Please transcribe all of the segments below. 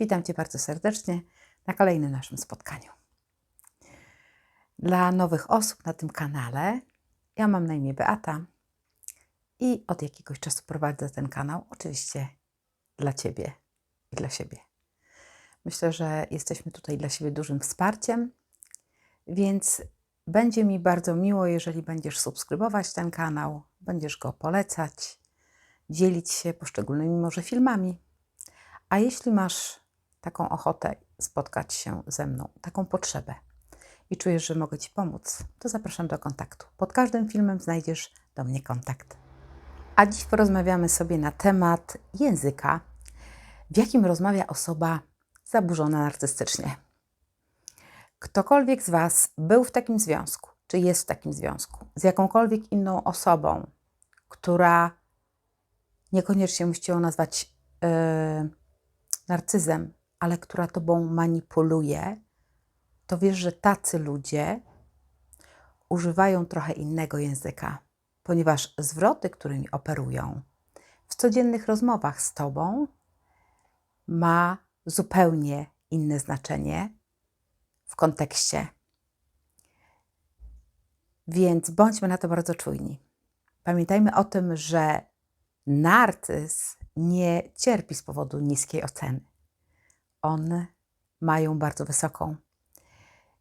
Witam Cię bardzo serdecznie na kolejnym naszym spotkaniu. Dla nowych osób na tym kanale, ja mam na imię Beata i od jakiegoś czasu prowadzę ten kanał, oczywiście dla Ciebie i dla siebie. Myślę, że jesteśmy tutaj dla siebie dużym wsparciem, więc będzie mi bardzo miło, jeżeli będziesz subskrybować ten kanał, będziesz go polecać, dzielić się poszczególnymi może filmami. A jeśli masz taką ochotę spotkać się ze mną, taką potrzebę i czujesz, że mogę Ci pomóc, to zapraszam do kontaktu. Pod każdym filmem znajdziesz do mnie kontakt. A dziś porozmawiamy sobie na temat języka, w jakim rozmawia osoba zaburzona narcystycznie. Ktokolwiek z Was był w takim związku, czy jest w takim związku, z jakąkolwiek inną osobą, która niekoniecznie musicie ją nazwać yy, narcyzem, ale która tobą manipuluje, to wiesz, że tacy ludzie używają trochę innego języka, ponieważ zwroty, którymi operują w codziennych rozmowach z tobą, ma zupełnie inne znaczenie w kontekście. Więc bądźmy na to bardzo czujni. Pamiętajmy o tym, że narcyz nie cierpi z powodu niskiej oceny. One mają bardzo wysoką.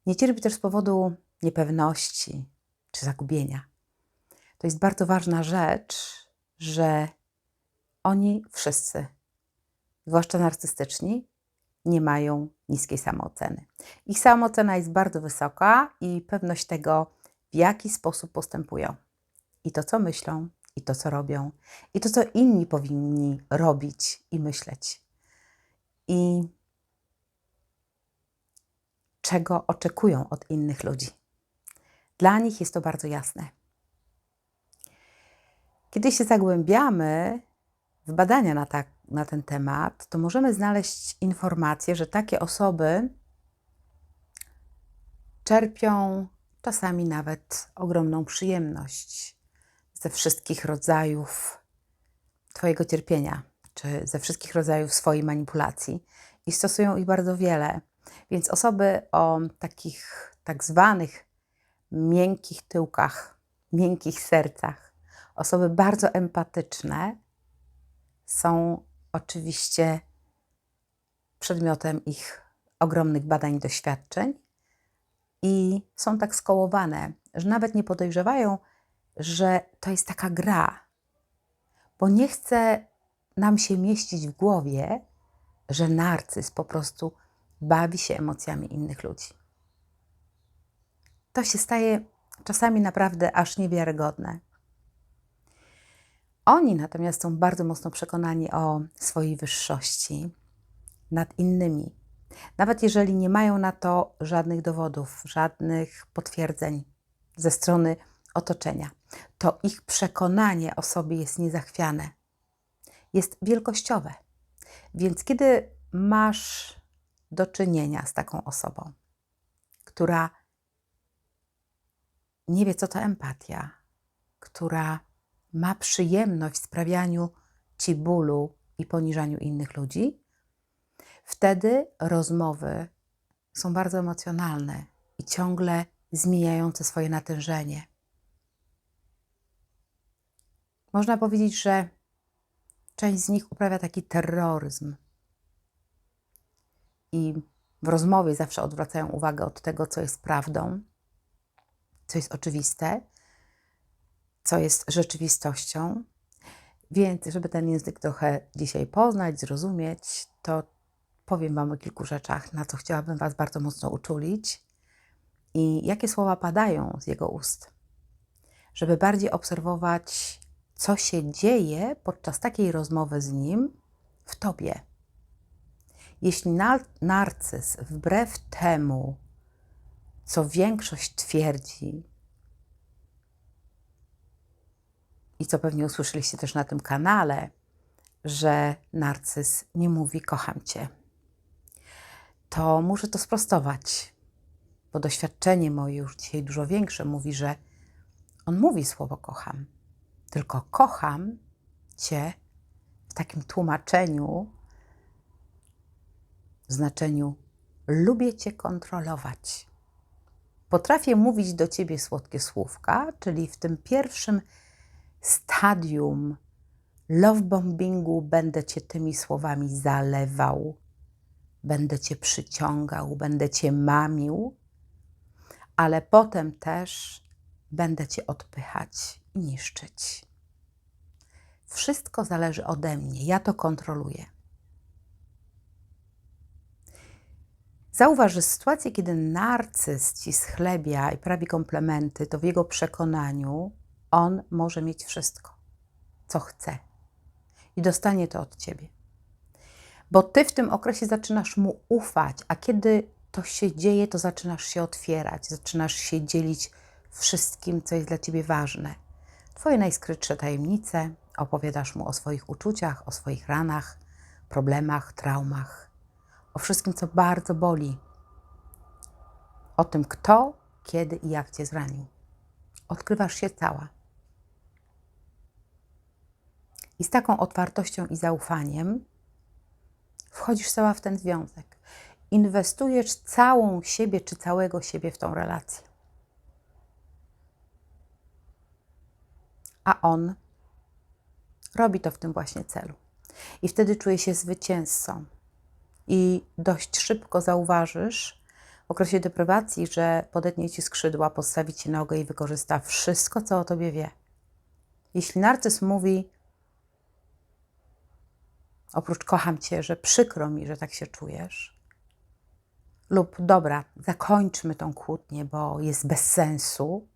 Nie cierpi też z powodu niepewności czy zagubienia. To jest bardzo ważna rzecz, że oni wszyscy, zwłaszcza narcystyczni, nie mają niskiej samooceny. Ich samoocena jest bardzo wysoka i pewność tego, w jaki sposób postępują i to, co myślą, i to, co robią, i to, co inni powinni robić i myśleć. I czego oczekują od innych ludzi. Dla nich jest to bardzo jasne. Kiedy się zagłębiamy w badania na, ta, na ten temat, to możemy znaleźć informację, że takie osoby czerpią czasami nawet ogromną przyjemność ze wszystkich rodzajów Twojego cierpienia, czy ze wszystkich rodzajów swojej manipulacji i stosują ich bardzo wiele. Więc osoby o takich tak zwanych miękkich tyłkach, miękkich sercach, osoby bardzo empatyczne są oczywiście przedmiotem ich ogromnych badań doświadczeń i są tak skołowane, że nawet nie podejrzewają, że to jest taka gra, bo nie chce nam się mieścić w głowie, że narcyz po prostu bawi się emocjami innych ludzi. To się staje czasami naprawdę aż niewiarygodne. Oni natomiast są bardzo mocno przekonani o swojej wyższości nad innymi, nawet jeżeli nie mają na to żadnych dowodów, żadnych potwierdzeń ze strony otoczenia, to ich przekonanie o sobie jest niezachwiane, jest wielkościowe. Więc kiedy masz do czynienia z taką osobą, która nie wie, co to empatia, która ma przyjemność w sprawianiu ci bólu i poniżaniu innych ludzi, wtedy rozmowy są bardzo emocjonalne i ciągle zmieniające swoje natężenie. Można powiedzieć, że część z nich uprawia taki terroryzm. I w rozmowie zawsze odwracają uwagę od tego, co jest prawdą, co jest oczywiste, co jest rzeczywistością. Więc, żeby ten język trochę dzisiaj poznać, zrozumieć, to powiem Wam o kilku rzeczach, na co chciałabym Was bardzo mocno uczulić i jakie słowa padają z jego ust, żeby bardziej obserwować co się dzieje podczas takiej rozmowy z nim w tobie. Jeśli narcyz wbrew temu, co większość twierdzi, i co pewnie usłyszeliście też na tym kanale, że narcyz nie mówi kocham cię, to muszę to sprostować, bo doświadczenie moje już dzisiaj dużo większe mówi, że on mówi słowo kocham tylko kocham Cię w takim tłumaczeniu w znaczeniu lubię Cię kontrolować. Potrafię mówić do Ciebie słodkie słówka, czyli w tym pierwszym stadium love bombingu będę Cię tymi słowami zalewał, będę Cię przyciągał, będę Cię mamił, ale potem też będę Cię odpychać i niszczyć. Wszystko zależy ode mnie, ja to kontroluję. Zauważ, że sytuacje, kiedy narcyz ci schlebia i prawi komplementy, to w jego przekonaniu on może mieć wszystko, co chce i dostanie to od ciebie. Bo ty w tym okresie zaczynasz mu ufać, a kiedy to się dzieje, to zaczynasz się otwierać, zaczynasz się dzielić wszystkim, co jest dla ciebie ważne. Twoje najskrytsze tajemnice, opowiadasz mu o swoich uczuciach, o swoich ranach, problemach, traumach, o wszystkim, co bardzo boli, o tym, kto, kiedy i jak cię zranił. Odkrywasz się cała. I z taką otwartością i zaufaniem wchodzisz cała w ten związek. Inwestujesz całą siebie czy całego siebie w tą relację. A on robi to w tym właśnie celu. I wtedy czuje się zwycięzcą. I dość szybko zauważysz w okresie deprywacji, że podetnie ci skrzydła, postawi ci nogę i wykorzysta wszystko, co o tobie wie. Jeśli narcyz mówi, oprócz kocham cię, że przykro mi, że tak się czujesz, lub dobra, zakończmy tą kłótnię, bo jest bez sensu,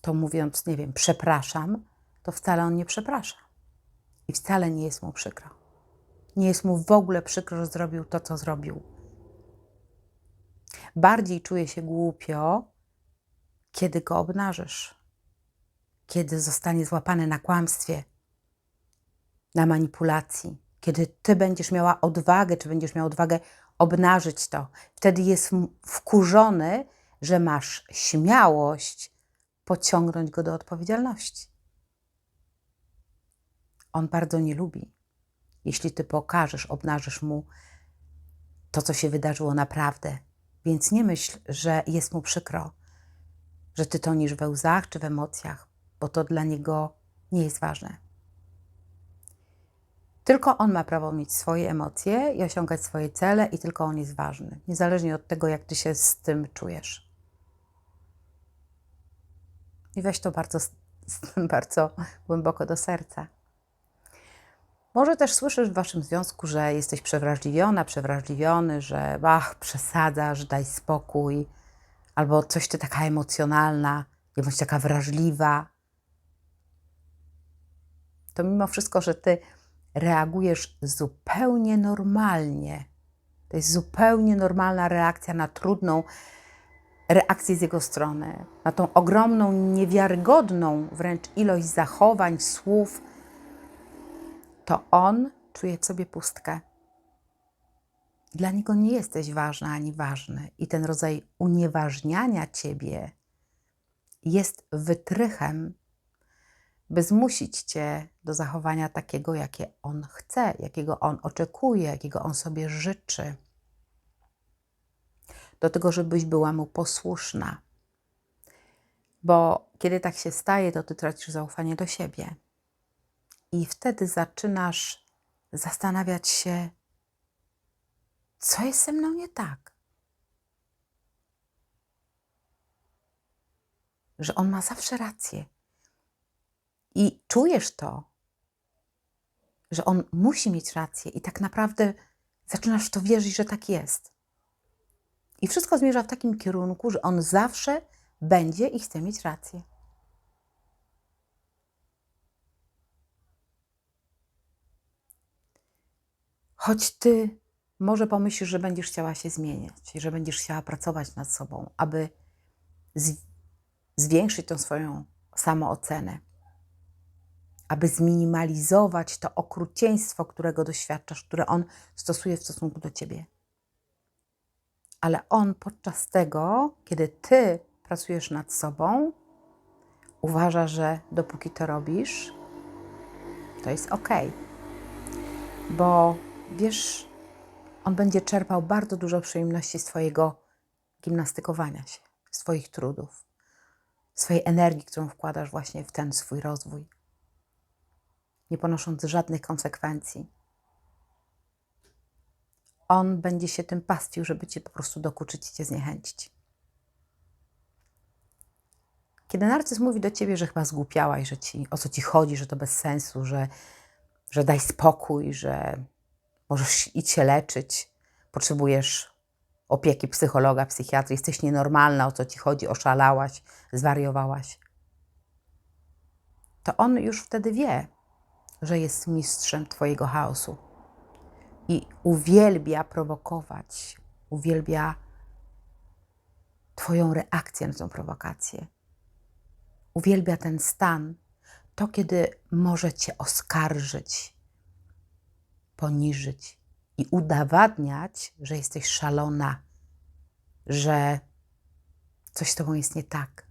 to mówiąc, nie wiem, przepraszam, to wcale on nie przeprasza. I wcale nie jest mu przykro. Nie jest mu w ogóle przykro, że zrobił to, co zrobił. Bardziej czuje się głupio, kiedy go obnażysz, kiedy zostanie złapany na kłamstwie, na manipulacji, kiedy ty będziesz miała odwagę, czy będziesz miał odwagę obnażyć to. Wtedy jest wkurzony, że masz śmiałość pociągnąć go do odpowiedzialności. On bardzo nie lubi, jeśli ty pokażesz, obnażysz mu to, co się wydarzyło naprawdę. Więc nie myśl, że jest mu przykro, że ty tonisz we łzach czy w emocjach, bo to dla niego nie jest ważne. Tylko on ma prawo mieć swoje emocje i osiągać swoje cele, i tylko on jest ważny, niezależnie od tego, jak ty się z tym czujesz. I weź to bardzo, bardzo głęboko do serca. Może też słyszysz w waszym związku, że jesteś przewrażliwiona, przewrażliwiony, że ach, przesadzasz, daj spokój, albo coś ty taka emocjonalna, nie bądź taka wrażliwa. To mimo wszystko, że ty reagujesz zupełnie normalnie. To jest zupełnie normalna reakcja na trudną reakcję z jego strony, na tą ogromną, niewiarygodną wręcz ilość zachowań, słów, to on czuje w sobie pustkę. Dla niego nie jesteś ważna ani ważny, i ten rodzaj unieważniania ciebie jest wytrychem, by zmusić cię do zachowania takiego, jakie on chce, jakiego on oczekuje, jakiego on sobie życzy. Do tego, żebyś była mu posłuszna. Bo kiedy tak się staje, to ty tracisz zaufanie do siebie. I wtedy zaczynasz zastanawiać się, co jest ze mną nie tak. Że on ma zawsze rację. I czujesz to, że on musi mieć rację, i tak naprawdę zaczynasz w to wierzyć, że tak jest. I wszystko zmierza w takim kierunku, że on zawsze będzie i chce mieć rację. Choć ty może pomyślisz, że będziesz chciała się zmieniać że będziesz chciała pracować nad sobą, aby zwiększyć tą swoją samoocenę, aby zminimalizować to okrucieństwo, którego doświadczasz, które on stosuje w stosunku do ciebie. Ale on podczas tego, kiedy ty pracujesz nad sobą, uważa, że dopóki to robisz, to jest ok. Bo wiesz, on będzie czerpał bardzo dużo przyjemności z Twojego gimnastykowania się, z Twoich trudów, swojej energii, którą wkładasz właśnie w ten swój rozwój, nie ponosząc żadnych konsekwencji. On będzie się tym pastwił, żeby Cię po prostu dokuczyć i Cię zniechęcić. Kiedy narcyz mówi do Ciebie, że chyba zgłupiałaś, że ci, o co Ci chodzi, że to bez sensu, że, że daj spokój, że możesz iść się leczyć, potrzebujesz opieki psychologa, psychiatry, jesteś nienormalna, o co Ci chodzi, oszalałaś, zwariowałaś, to on już wtedy wie, że jest mistrzem Twojego chaosu. I uwielbia prowokować, uwielbia Twoją reakcję na tę prowokację. Uwielbia ten stan, to kiedy może Cię oskarżyć, poniżyć i udowadniać, że jesteś szalona, że coś z Tobą jest nie tak.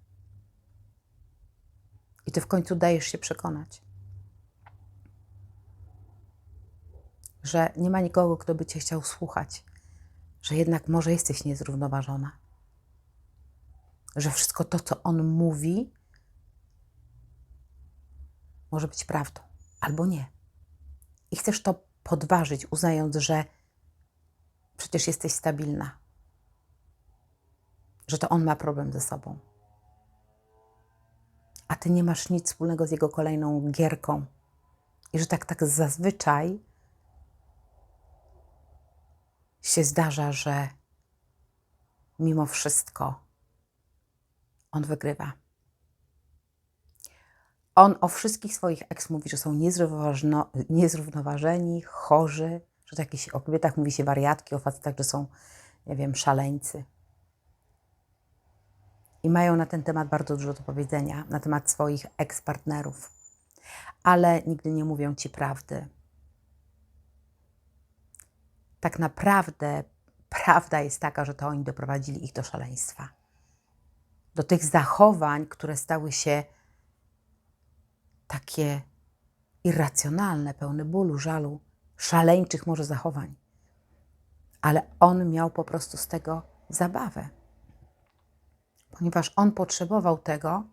I Ty w końcu dajesz się przekonać. że nie ma nikogo, kto by cię chciał słuchać, że jednak może jesteś niezrównoważona, że wszystko to, co on mówi, może być prawdą albo nie. I chcesz to podważyć, uznając, że przecież jesteś stabilna, że to on ma problem ze sobą. A ty nie masz nic wspólnego z jego kolejną gierką. I że tak, tak zazwyczaj się zdarza, że mimo wszystko on wygrywa. On o wszystkich swoich eks mówi, że są niezrównoważeni, chorzy, że to jakieś, o kobietach mówi się wariatki, o facetach, że są, nie wiem, szaleńcy. I mają na ten temat bardzo dużo do powiedzenia, na temat swoich eks-partnerów. Ale nigdy nie mówią ci prawdy tak naprawdę prawda jest taka, że to oni doprowadzili ich do szaleństwa. Do tych zachowań, które stały się takie irracjonalne, pełne bólu, żalu, szaleńczych może zachowań. Ale on miał po prostu z tego zabawę, ponieważ on potrzebował tego,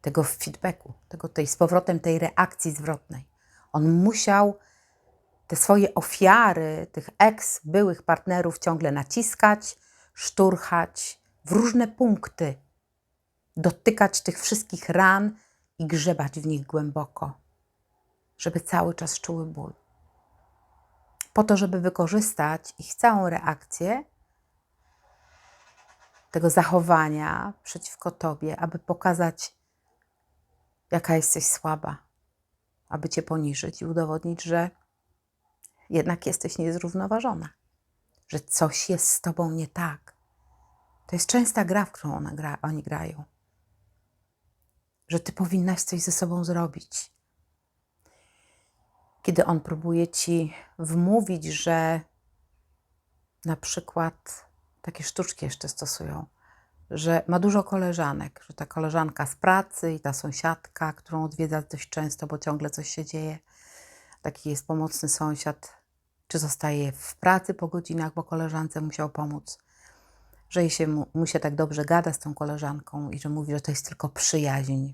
tego feedbacku, tego, tej, z powrotem tej reakcji zwrotnej. On musiał te swoje ofiary, tych ex byłych partnerów ciągle naciskać, szturchać w różne punkty, dotykać tych wszystkich ran i grzebać w nich głęboko, żeby cały czas czuły ból. Po to, żeby wykorzystać ich całą reakcję tego zachowania przeciwko tobie, aby pokazać, jaka jesteś słaba, aby cię poniżyć i udowodnić, że jednak jesteś niezrównoważona, że coś jest z tobą nie tak. To jest częsta gra, w którą gra, oni grają. Że ty powinnaś coś ze sobą zrobić. Kiedy on próbuje ci wmówić, że na przykład takie sztuczki jeszcze stosują, że ma dużo koleżanek, że ta koleżanka z pracy i ta sąsiadka, którą odwiedza dość często, bo ciągle coś się dzieje. Taki jest pomocny sąsiad, czy zostaje w pracy po godzinach, bo koleżance musiał pomóc, że jej się mu, się tak dobrze gada z tą koleżanką i że mówi, że to jest tylko przyjaźń.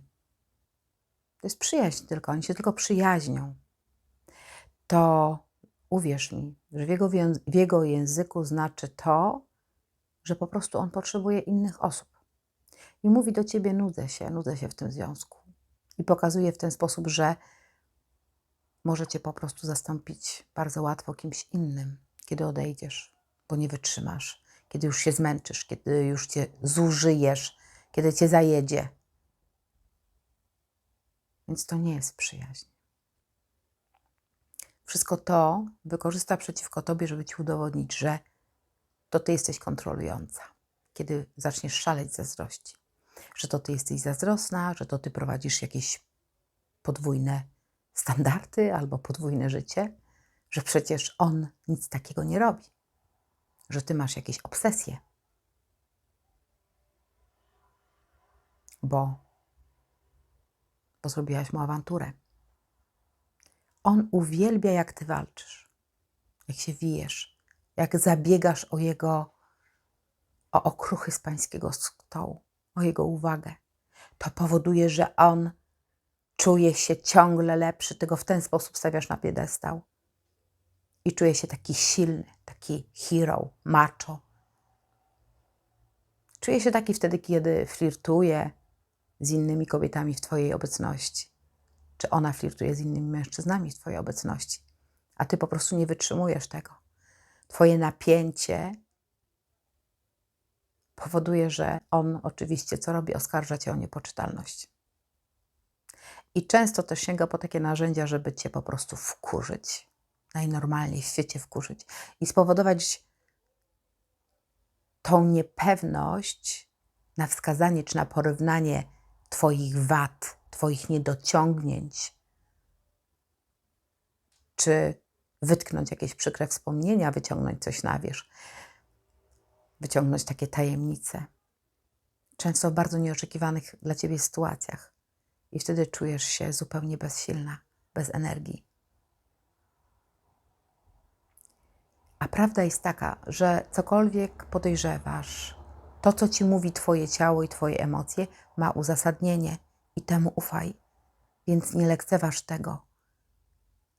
To jest przyjaźń tylko, oni się tylko przyjaźnią. To uwierz mi, że w jego, w jego języku znaczy to, że po prostu on potrzebuje innych osób. I mówi do ciebie: nudzę się, nudzę się w tym związku. I pokazuje w ten sposób, że może cię po prostu zastąpić bardzo łatwo kimś innym, kiedy odejdziesz, bo nie wytrzymasz, kiedy już się zmęczysz, kiedy już cię zużyjesz, kiedy cię zajedzie. Więc to nie jest przyjaźń. Wszystko to wykorzysta przeciwko tobie, żeby ci udowodnić, że to ty jesteś kontrolująca, kiedy zaczniesz szaleć ze zazdrości. Że to ty jesteś zazdrosna, że to ty prowadzisz jakieś podwójne standardy albo podwójne życie, że przecież on nic takiego nie robi, że ty masz jakieś obsesje. Bo, bo zrobiłaś mu awanturę. On uwielbia, jak ty walczysz. jak się wijesz, jak zabiegasz o jego, o okruchy z pańskiego stołu, o jego uwagę. To powoduje, że on czuje się ciągle lepszy, ty go w ten sposób stawiasz na piedestał. I czuje się taki silny, taki hero, macho. Czuje się taki wtedy, kiedy flirtuje z innymi kobietami w Twojej obecności. Czy ona flirtuje z innymi mężczyznami w Twojej obecności, a Ty po prostu nie wytrzymujesz tego. Twoje napięcie powoduje, że on oczywiście co robi? Oskarża Cię o niepoczytalność. I często też sięga po takie narzędzia, żeby Cię po prostu wkurzyć. Najnormalniej w świecie wkurzyć. I spowodować tą niepewność na wskazanie czy na porównanie Twoich wad, Twoich niedociągnięć, czy wytknąć jakieś przykre wspomnienia, wyciągnąć coś na wierzch, wyciągnąć takie tajemnice. Często w bardzo nieoczekiwanych dla Ciebie sytuacjach. I wtedy czujesz się zupełnie bezsilna, bez energii. A prawda jest taka, że cokolwiek podejrzewasz, to, co ci mówi Twoje ciało i Twoje emocje, ma uzasadnienie i temu ufaj. Więc nie lekceważ tego.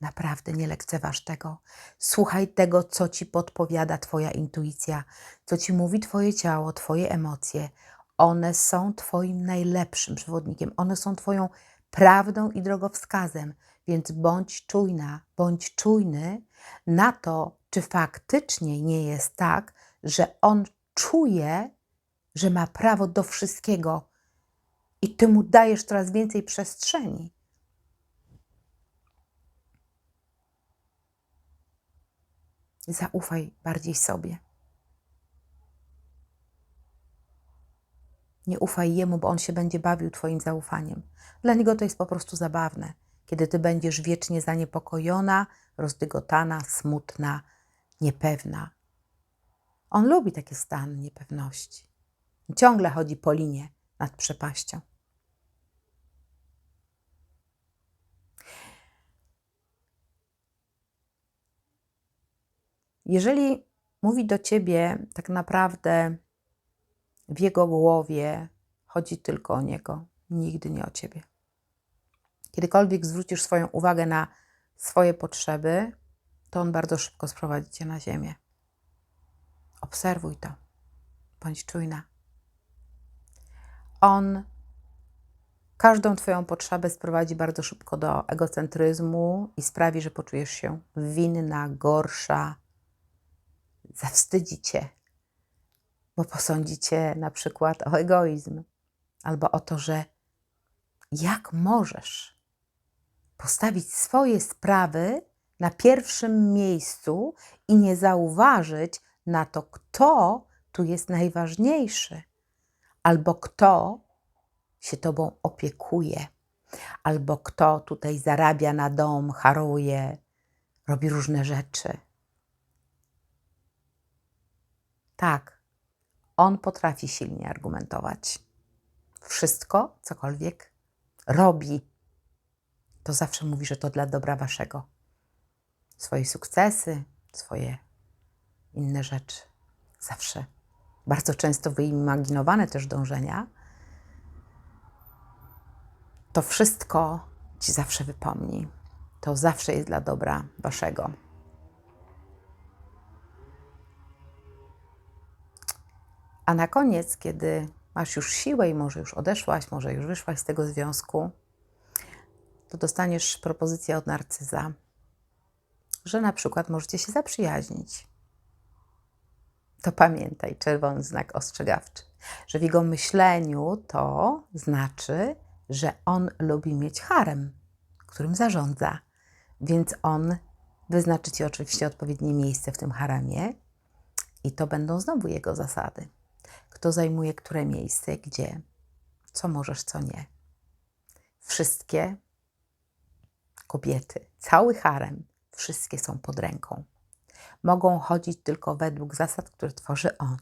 Naprawdę nie lekceważ tego. Słuchaj tego, co ci podpowiada Twoja intuicja, co ci mówi Twoje ciało, Twoje emocje. One są Twoim najlepszym przewodnikiem, one są Twoją prawdą i drogowskazem, więc bądź czujna, bądź czujny na to, czy faktycznie nie jest tak, że on czuje, że ma prawo do wszystkiego i ty mu dajesz coraz więcej przestrzeni. Zaufaj bardziej sobie. Nie ufaj jemu, bo on się będzie bawił Twoim zaufaniem. Dla niego to jest po prostu zabawne, kiedy Ty będziesz wiecznie zaniepokojona, rozdygotana, smutna, niepewna. On lubi taki stan niepewności. Ciągle chodzi po linie nad przepaścią. Jeżeli mówi do ciebie tak naprawdę w jego głowie, chodzi tylko o niego, nigdy nie o ciebie. Kiedykolwiek zwrócisz swoją uwagę na swoje potrzeby, to on bardzo szybko sprowadzi cię na ziemię. Obserwuj to, bądź czujna. On każdą Twoją potrzebę sprowadzi bardzo szybko do egocentryzmu i sprawi, że poczujesz się winna, gorsza, zawstydzi Cię, bo posądzi Cię na przykład o egoizm albo o to, że jak możesz postawić swoje sprawy na pierwszym miejscu i nie zauważyć na to, kto tu jest najważniejszy, albo kto się tobą opiekuje, albo kto tutaj zarabia na dom, haruje, robi różne rzeczy. Tak, on potrafi silnie argumentować. Wszystko, cokolwiek robi, to zawsze mówi, że to dla dobra waszego swoje sukcesy, swoje inne rzeczy. Zawsze. Bardzo często wyimaginowane też dążenia. To wszystko ci zawsze wypomni. To zawsze jest dla dobra waszego. A na koniec, kiedy masz już siłę i może już odeszłaś, może już wyszłaś z tego związku, to dostaniesz propozycję od narcyza, że na przykład możecie się zaprzyjaźnić. To pamiętaj, czerwony znak ostrzegawczy, że w jego myśleniu to znaczy, że on lubi mieć harem, którym zarządza, więc on wyznaczy ci oczywiście odpowiednie miejsce w tym haremie i to będą znowu jego zasady. Kto zajmuje które miejsce, gdzie, co możesz, co nie. Wszystkie kobiety, cały harem Wszystkie są pod ręką. Mogą chodzić tylko według zasad, które tworzy on.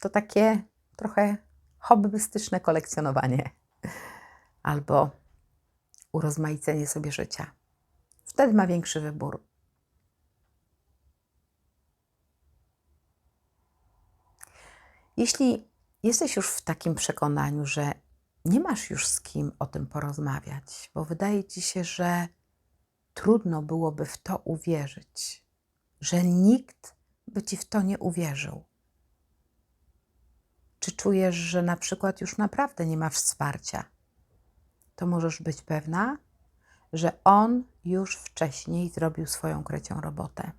To takie trochę hobbystyczne kolekcjonowanie albo urozmaicenie sobie życia. Wtedy ma większy wybór. Jeśli jesteś już w takim przekonaniu, że nie masz już z kim o tym porozmawiać, bo wydaje ci się, że trudno byłoby w to uwierzyć, że nikt by ci w to nie uwierzył. Czy czujesz, że na przykład już naprawdę nie masz wsparcia? To możesz być pewna, że on już wcześniej zrobił swoją krecią robotę.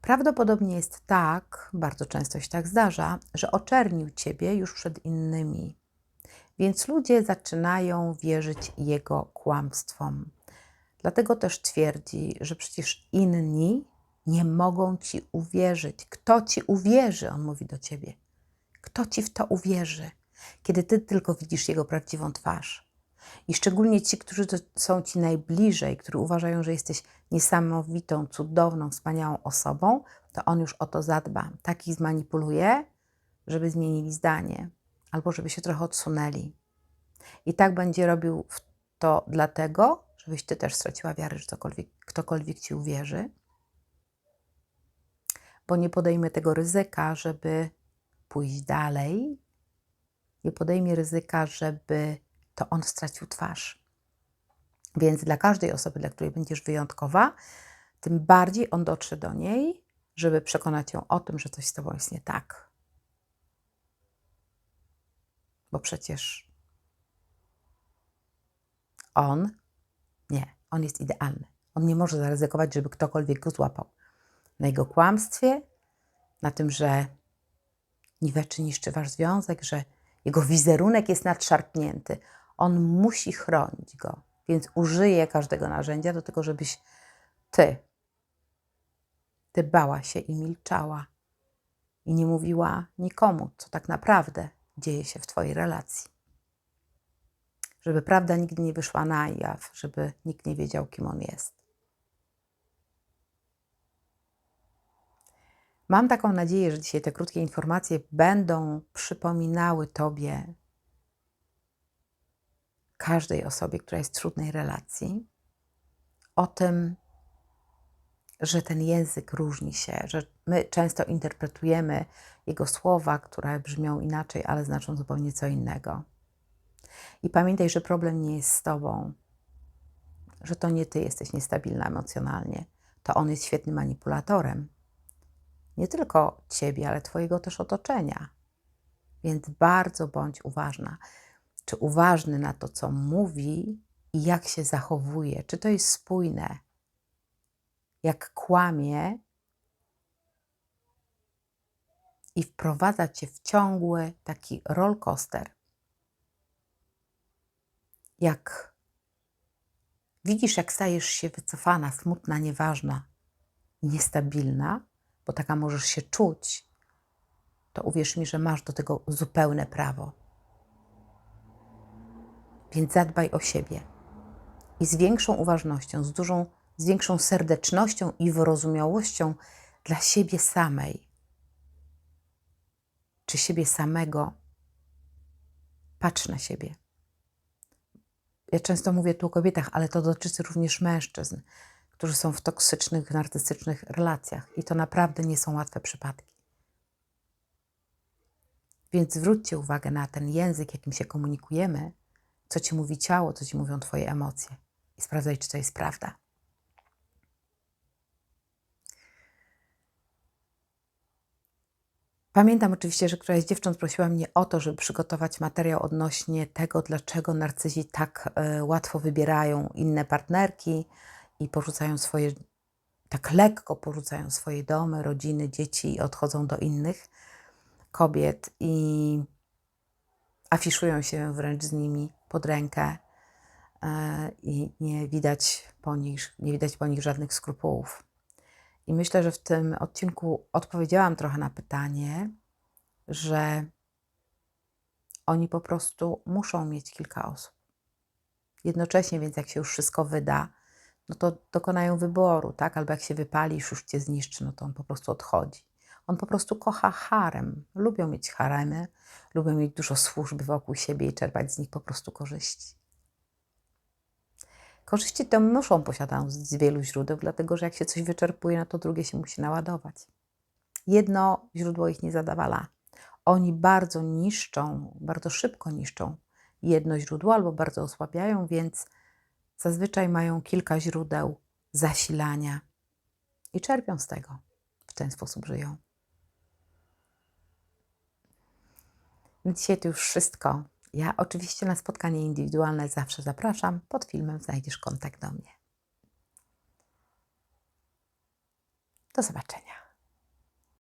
Prawdopodobnie jest tak, bardzo często się tak zdarza, że oczernił ciebie już przed innymi. Więc ludzie zaczynają wierzyć jego kłamstwom. Dlatego też twierdzi, że przecież inni nie mogą ci uwierzyć. Kto ci uwierzy? On mówi do ciebie. Kto ci w to uwierzy, kiedy ty tylko widzisz jego prawdziwą twarz? I szczególnie ci, którzy są ci najbliżej, którzy uważają, że jesteś niesamowitą, cudowną, wspaniałą osobą, to on już o to zadba. Takich zmanipuluje, żeby zmienili zdanie albo żeby się trochę odsunęli. I tak będzie robił to dlatego, żebyś ty też straciła wiarę, że ktokolwiek, ktokolwiek ci uwierzy, bo nie podejmie tego ryzyka, żeby pójść dalej, nie podejmie ryzyka, żeby to on stracił twarz. Więc dla każdej osoby, dla której będziesz wyjątkowa, tym bardziej on dotrze do niej, żeby przekonać ją o tym, że coś z tobą jest nie tak. Bo przecież on nie, on jest idealny. On nie może zaryzykować, żeby ktokolwiek go złapał. Na jego kłamstwie, na tym, że niweczy niszczy wasz związek, że jego wizerunek jest nadszarpnięty. On musi chronić go, więc użyje każdego narzędzia do tego, żebyś ty, ty bała się i milczała i nie mówiła nikomu, co tak naprawdę dzieje się w twojej relacji. Żeby prawda nigdy nie wyszła na jaw, żeby nikt nie wiedział, kim on jest. Mam taką nadzieję, że dzisiaj te krótkie informacje będą przypominały Tobie, każdej osobie, która jest w trudnej relacji, o tym, że ten język różni się, że my często interpretujemy jego słowa, które brzmią inaczej, ale znaczą zupełnie co innego. I pamiętaj, że problem nie jest z Tobą, że to nie Ty jesteś niestabilna emocjonalnie, to on jest świetnym manipulatorem nie tylko ciebie, ale twojego też otoczenia. Więc bardzo bądź uważna. Czy uważny na to, co mówi i jak się zachowuje, czy to jest spójne. Jak kłamie i wprowadza cię w ciągły taki rollercoaster. Jak widzisz, jak stajesz się wycofana, smutna, nieważna i niestabilna, bo taka możesz się czuć, to uwierz mi, że masz do tego zupełne prawo. Więc zadbaj o siebie i z większą uważnością, z dużą, z większą serdecznością i wyrozumiałością dla siebie samej, czy siebie samego, patrz na siebie. Ja często mówię tu o kobietach, ale to dotyczy również mężczyzn którzy są w toksycznych, narcystycznych relacjach. I to naprawdę nie są łatwe przypadki. Więc zwróćcie uwagę na ten język, jakim się komunikujemy, co ci mówi ciało, co ci mówią Twoje emocje. I sprawdzaj, czy to jest prawda. Pamiętam oczywiście, że któraś z dziewcząt prosiła mnie o to, żeby przygotować materiał odnośnie tego, dlaczego narcyzi tak y, łatwo wybierają inne partnerki, i porzucają swoje, tak lekko porzucają swoje domy, rodziny, dzieci i odchodzą do innych kobiet i afiszują się wręcz z nimi pod rękę e, i nie widać po nich, nie widać po nich żadnych skrupułów. I myślę, że w tym odcinku odpowiedziałam trochę na pytanie, że oni po prostu muszą mieć kilka osób. Jednocześnie, więc jak się już wszystko wyda, no to dokonają wyboru, tak? Albo jak się wypali i już cię zniszczy, no to on po prostu odchodzi. On po prostu kocha harem. Lubią mieć haremy, lubią mieć dużo służby wokół siebie i czerpać z nich po prostu korzyści. Korzyści te muszą posiadać z wielu źródeł, dlatego że jak się coś wyczerpuje, no to drugie się musi naładować. Jedno źródło ich nie zadawala. Oni bardzo niszczą, bardzo szybko niszczą jedno źródło albo bardzo osłabiają, więc zazwyczaj mają kilka źródeł zasilania i czerpią z tego. W ten sposób żyją. Dzisiaj to już wszystko. Ja oczywiście na spotkanie indywidualne zawsze zapraszam. Pod filmem znajdziesz kontakt do mnie. Do zobaczenia.